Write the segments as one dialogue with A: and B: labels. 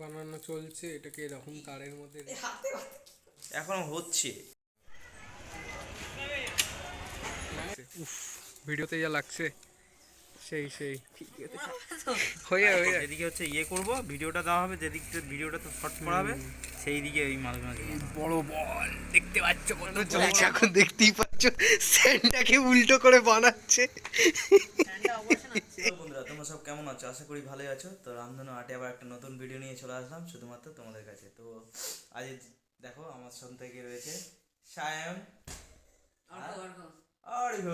A: বানানো চলছে এটাকে এরকম তারের মধ্যে
B: এখন হচ্ছে।
A: উফ ভিডিওতে যা লাগছে সেই সেই। হয়ে হয়ে
B: যেদিকে হচ্ছে ইয়ে করব ভিডিওটা দেওয়া হবে যেদিক থেকে ভিডিওটা তো শর্ট করা হবে সেই দিকে ওই মাঝে মাঝে
A: বড় বল দেখতে পাচ্ছ কত চলছে এখন দেখতেই পাচ্ছ স্যান্ডটাকে উল্টো করে বানাচ্ছে।
B: বন্ধুরা তোমরা সব কেমন আছো? আশা করি ভালোই আছো। তো রামধনু আটে আবার একটা নতুন ভিডিও নিয়ে চলে আসলাম শুধুমাত্র তোমাদের কাছে। তো আজ দেখো আমার সঙ্গে থেকে রয়েছে সায়ন অর্ঘ।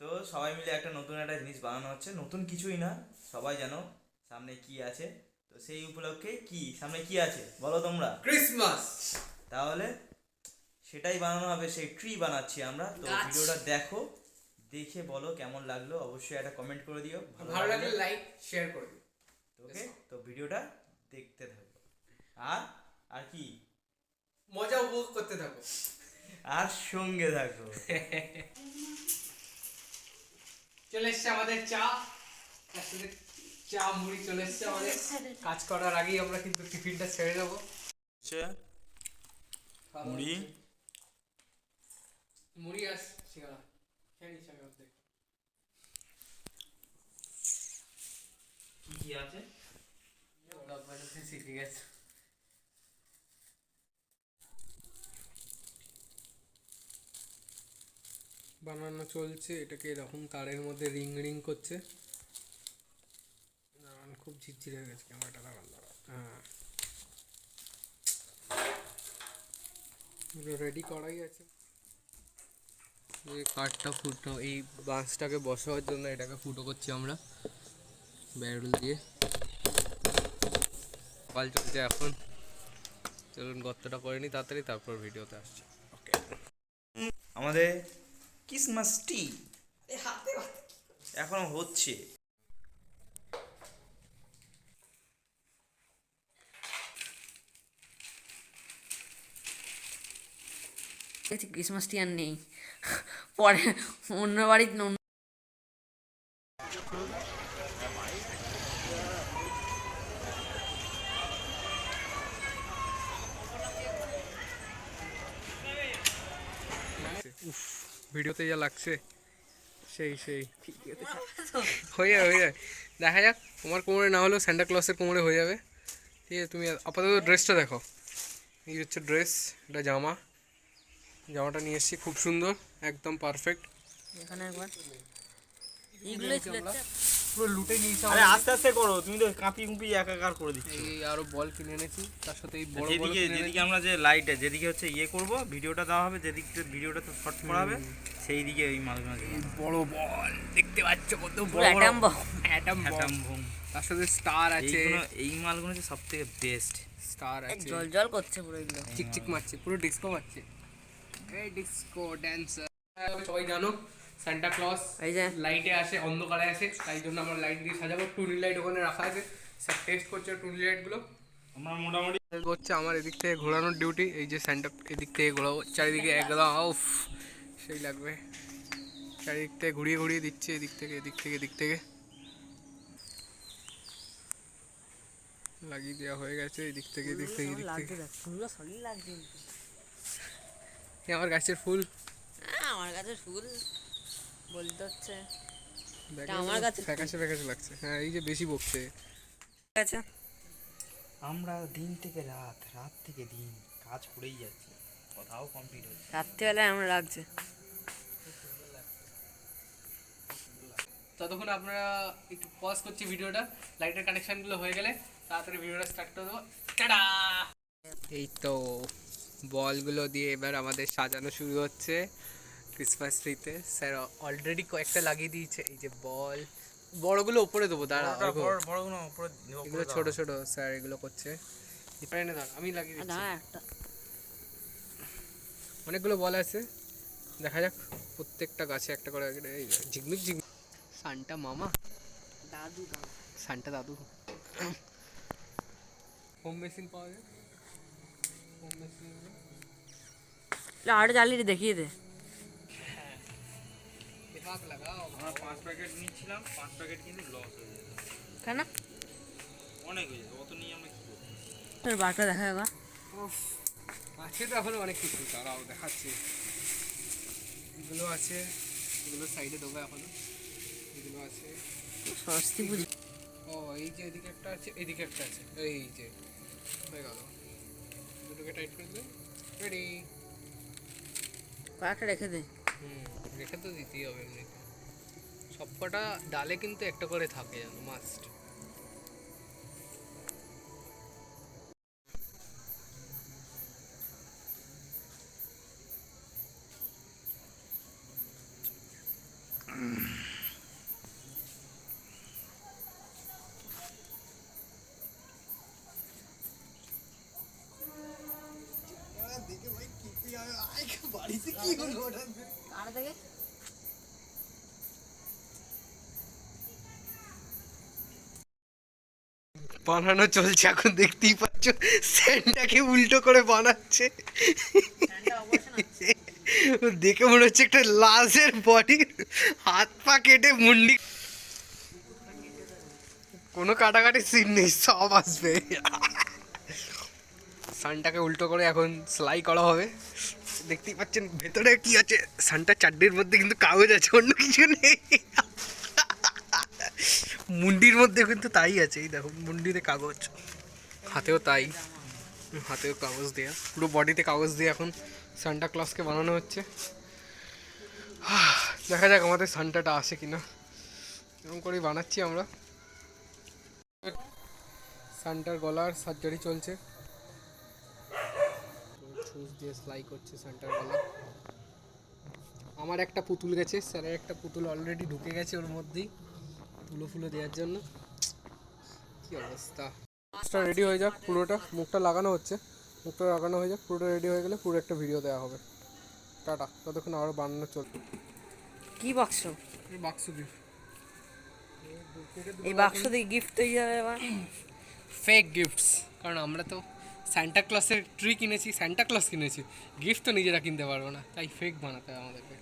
B: তো সবাই মিলে একটা নতুন একটা জিনিস বানানো হচ্ছে। নতুন কিছুই না সবাই জানো সামনে কি আছে। তো সেই উপলক্ষে কি সামনে কি আছে? বলো তোমরা।
A: ক্রিসমাস।
B: তাহলে সেটাই বানানো হবে সেই ট্রি বানাচ্ছি আমরা। তো ভিডিওটা দেখো দেখে বলো কেমন লাগল অবশ্যই একটা কমেন্ট করে দিও
A: ভালো লাগলে লাইক শেয়ার করে দিও।
B: ওকে তো ভিডিওটা দেখতে থাকো। আর আর কি?
A: মজা উপভোগ করতে থাকো।
B: আর সঙ্গে থাকো।
A: চলে এসছে আমাদের চা। সাথে চা মুড়ি চলে এসছে আমাদের। কাজ করার আগেই আমরা কিন্তু টিফিনটা ছেড়ে দেবো।
B: মুড়ি
A: সিঙ্গারা খেয়ে নিচ্ছি আমি অর্ধেক
B: কি কি আছে?
A: ঠিক আছে বানানো চলছে এটাকে এরকম তারের মধ্যে রিং রিং করছে। দাঁড়ান, খুব ঝিরঝির হয়ে গেছে ক্যামেরাটা দাঁড়ান দাঁড়ান হ্যাঁ। রেডি করাই আছে। এই কাঠটা ফুটো এই বাঁশটাকে বসাবার জন্য এটাকে ফুটো করছি আমরা ব্যারল দিয়ে। কল চলছে এখন। চলুন গর্তটা করে নি তাড়াতাড়ি তারপর ভিডিওতে আসছি। ওকে।
B: আমাদের ক্রিসমাস টি এখনও হচ্ছে।
C: ক্রিসমাস ট্রি আর নেই। পরে অন্য বাড়ির
A: উফ ভিডিওতে যা লাগছে সেই সেই। হয়ে যাবে হয়ে যাবে দেখা যাক তোমার কোমরে না হলেও স্যান্টা ক্লসের কোমরে হয়ে যাবে। ঠিক আছে তুমি আপাতত ড্রেসটা দেখো। এই হচ্ছে ড্রেস এটা জামা। জামাটা নিয়ে এসেছি খুব সুন্দর। একদম পারফেক্ট
C: এখানে একবার। এইগুলোই ছিল
A: পুরো লুটে নিয়েছি
B: আরে আস্তে আস্তে করো তুমি তো কাঁপি কুঁপি একাকার করে দিচ্ছ।
A: এই আরও বল কিনে এনেছি তার সাথে এই বড় বড়
B: যেদিকে যেদিকে আমরা যে লাইটে যেদিকে হচ্ছে ইয়ে করব ভিডিওটা দেওয়া হবে যেদিক ভিডিওটা তো শর্ট করা হবে সেই দিকে ওই মাঝে মাঝে
A: বড় বল দেখতে পাচ্ছ কত বড়।
C: Atom bomb
A: atom
B: atom boom
A: তার সাথে স্টার আছে।
B: এই মালগুলো হচ্ছে সব থেকে বেস্ট
A: স্টার আছে।
C: জল জল করছে পুরো এগুলো।
A: চিকচিক মারছে পুরো ডিস্কো মারছে। এই ডিস্কো ড্যান্সার সবাই জানো সান্টা ক্লস
C: এই যে।
A: লাইটে আসে অন্ধকারে আসে তাই জন্য আমরা লাইট দিয়ে সাজাবো। টুনি লাইট ওখানে রাখা আছে। স্যার টেস্ট করছে টুনি লাইটগুলো
B: আমরা মোটামুটি
A: হচ্ছে আমার এদিক থেকে ঘোরানোর ডিউটি এই যে স্যান্টা এদিক থেকে ঘোরাবো। চারিদিকে একদম উফ সেই লাগবে। চারিদিক থেকে ঘুরিয়ে ঘুরিয়ে দিচ্ছে এদিক থেকে এদিক থেকে এদিক থেকে। লাগিয়ে দেওয়া হয়ে গেছে এদিক থেকে এদিক থেকে এদিক থেকে। আমার গাছের ফুল।
C: কাছে ফুল বলতে হচ্ছে। আমার ফুল।
A: ফ্যাকাশে ফ্যাকাশে লাগছে। হ্যাঁ এই যে বেশি বকছে।
C: আছে
B: আমরা দিন থেকে রাত রাত থেকে দিন কাজ করেই যাচ্ছি। কথাও কমপ্লিট হচ্ছে।
C: রাত্রিবেলায় আমার লাগছে।
A: ততক্ষণ আপনারা একটু পজ করছি ভিডিওটা। লাইটের কানেকশনগুলো হয়ে গেলে তাড়াতাড়ি ভিডিওটা স্টার্ট করে দেবো। টাটা! এই তো বলগুলো দিয়ে এবার আমাদের সাজানো শুরু হচ্ছে। ক্রিসমাস ট্রিতে স্যার অলরেডি কয়েকটা লাগিয়ে দিয়েছে। এই যে বল বড়গুলো উপরে দেবো দাঁড়া
B: বড়গুলো উপরে
A: এগুলো ছোট ছোট স্যার এগুলো করছে। এনে দাঁড় আমি লাগিয়ে দিচ্ছি। অনেকগুলো বল আছে। দেখা যাক প্রত্যেকটা গাছে একটা করে এই ঝিকমিক ঝিকমিক। সান্টা মামা।
C: দাদু দাদু
A: সান্টা দাদু। হোম মেশিন পাওয়া যায়? হোম মেশিন
C: আট জ্বালিয়ে দেখিয়ে দে।
B: পাঁচ প্যাকেট নিচ্ছিলাম পাঁচ প্যাকেট কিন্তু লস হয়ে যাবে
C: কেন?
B: অনেক হয়ে যাবে অত নিয়ে আমরা কি করব?
C: তোর বারটা দেখা যাবে।
A: আছে তো এখনও অনেক কিছু। দাঁড়াও দেখাচ্ছি। এগুলো আছে এগুলো সাইডে দেবো এখনও। এগুলো আছে।
C: সরস্বতী পুজো
A: ও এই যে এদিকে একটা আছে এদিকে একটা আছে। এই যে হয়ে গেল। দুটোকে টাইট করে দিলে রেডি
C: কয়েকটা রেখে দে।
A: হুম রেখে তো দিতেই হবে এমনিতে। সবকটা ডালে কিন্তু একটা করে থাকে জানো মাস্ট
C: আর দেখে
A: বানানো চলছে, এখন দেখতেই পাচ্ছ স্যান্ডটাকে উল্টো করে বানাচ্ছে। দেখে মনে হচ্ছে একটা লাশের বডি হাত পা কেটে মুন্ডি। কোনো কাটাকাটি সিন নেই, সব আসবে। সানটাকে উল্টো করে এখন সেলাই করা হবে। দেখতেই পাচ্ছেন, ভেতরে কি আছে? সানটা চাড্ডির মধ্যে কিন্তু কাগজ আছে, অন্য কিছু নেই। মুন্ডির মধ্যে কিন্তু তাই আছে, এই দেখো, মুন্ডিতে কাগজ। হাতেও তাই। হাতেও কাগজ দেয়া। পুরো বডিতে কাগজ দিয়ে এখন সান্টা ক্লসকে বানানো হচ্ছে। দেখা যাক আমাদের সান্টাটা আসে কিনা। এরকম করেই বানাচ্ছি আমরা। সান্টার গলার সার্জারি চলছে। দিয়ে সেলাই করছে সান্টার গলা। আমার একটা পুতুল গেছে, স্যারের একটা পুতুল অলরেডি ঢুকে গেছে ওর মধ্যেই। তুলো ফুলো দেওয়ার জন্য। কি অবস্থা? মাছটা রেডি হয়ে যাক পুরোটা। মুখটা লাগানো হচ্ছে। মুখটা লাগানো হয়ে যাক পুরোটা রেডি হয়ে গেলে পুরো একটা ভিডিও দেওয়া হবে। টাটা। ততক্ষণ আরও বানানো চলবে
C: কি বাক্স?
A: বাক্স গিফট
C: এই বাক্স দিয়ে গিফট হয়ে যাবে এবার।
A: ফেক গিফটস কারণ আমরা তো স্যান্টা ক্লসের ট্রি কিনেছি স্যান্টা ক্লস কিনেছি। গিফট তো নিজেরা কিনতে পারব না। তাই ফেক বানাতে হবে আমাদেরকে।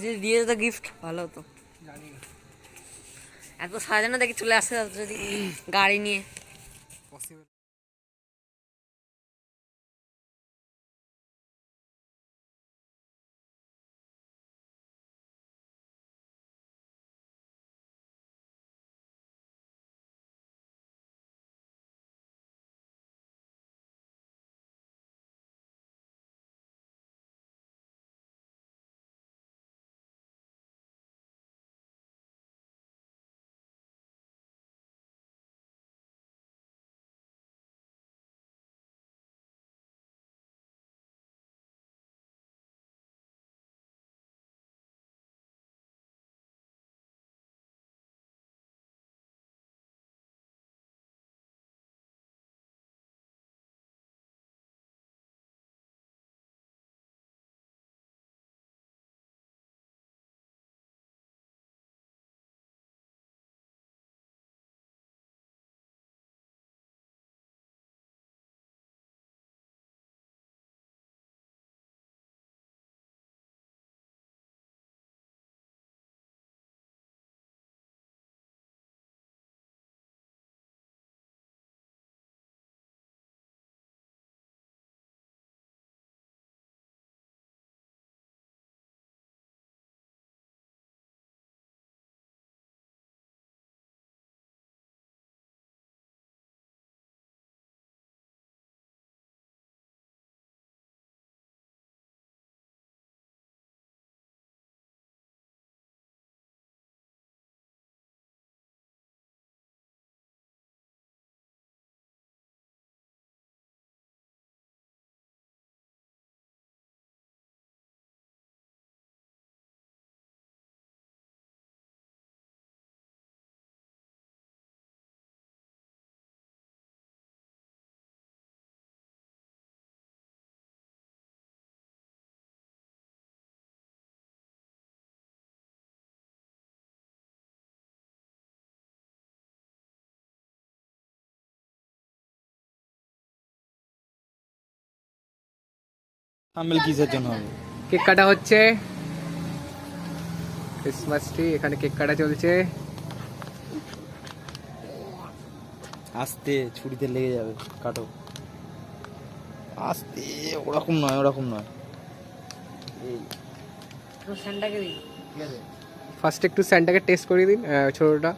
C: যে দিয়ে তো গিফট ভালো হতো
A: জানি না।
C: এত সাজানো দেখি চলে আসে যদি গাড়ি নিয়ে।
B: সামিল কিসের জন্য হবে।
A: কেক কাটা হচ্ছে। ক্রিসমাস ট্রি এখানে কেক কাটা চলছে।
B: আস্তে ছুরিতে লেগে যাবে কাটো। আস্তে ওরকম নয় ওরকম নয়।
A: ফার্স্ট একটু স্যান্ডটাকে টেস্ট করে দিন ছোটটা।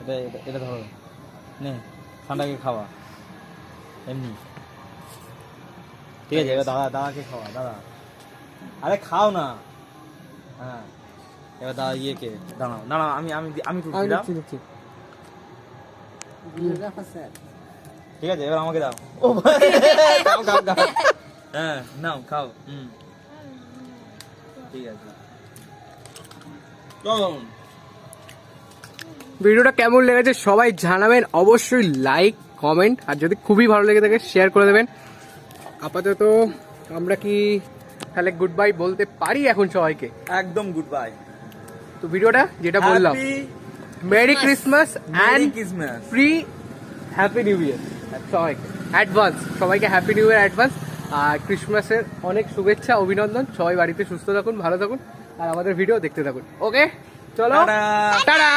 B: এটা এটা ধরো। নে ঠান্ডাকে খাওয়া। এমনি। ঠিক আছে এবার দাদা দাদাকে খাওয়া দাদা। আরে খাও না। হ্যাঁ। এবার দাদা ইয়েকে দাঁড়াও দাঁড়াও আমি আমি আমি
A: দিচ্ছি।
B: ঠিক আছে এবার আমাকে দাও। ও খাও খাও খাও হ্যাঁ নাও খাও হুম। ঠিক আছে।
A: ভিডিওটা কেমন লেগেছে সবাই জানাবেন। অবশ্যই লাইক কমেন্ট আর যদি খুবই ভালো লেগে থাকে শেয়ার করে দেবেন। আপাতত আমরা কি তাহলে গুড বাই বলতে পারি এখন সবাইকে?
B: একদম গুড বাই
A: তো ভিডিওটা যেটা বললাম merry Christmas and
B: Christmas
A: free happy new year সবাইকে অ্যাডভান্স সবাইকে হ্যাপি নিউ ইয়ার অ্যাডভান্স আর ক্রিসমাসের অনেক শুভেচ্ছা অভিনন্দন। সবাই বাড়িতে সুস্থ থাকুন ভালো থাকুন আর আমাদের ভিডিও দেখতে থাকুন। ওকে চলো। টাটা।